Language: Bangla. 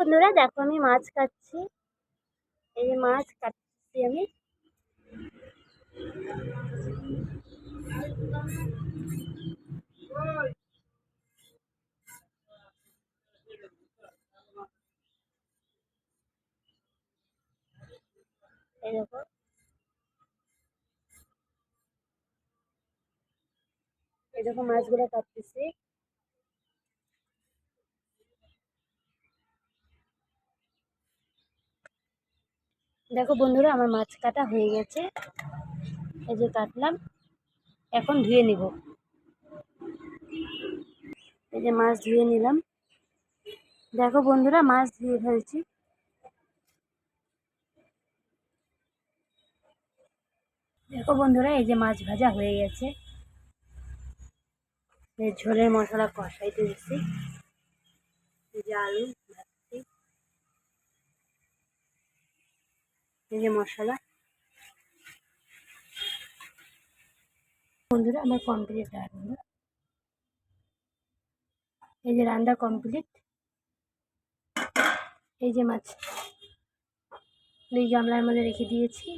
বন্ধুরা দেখো আমি মাছ কাটছি। এই যে মাছ কাটছি আমি। এই দেখো। মাছগুলো কাটতেছি। দেখো বন্ধুরা, আমার মাছ কাটা হয়ে গেছে। এই যে কাটলাম, এখন ধুয়ে নিব। এই যে মাছ ধুয়ে নিলাম। দেখো বন্ধুরা, মাছ ধুয়ে ফেলছি। দেখো বন্ধুরা, এই যে মাছ ভাজা হয়ে গেছে। এই ঝোলের মশলা কষাইতে দিচ্ছি এই যে আলু। এই যে মশলা। বন্ধুরা, আমার কমপ্লিট রান্না এই যে রান্না কমপ্লিট এই যে মাছ, দুই গামলার মধ্যে রেখে দিয়েছি।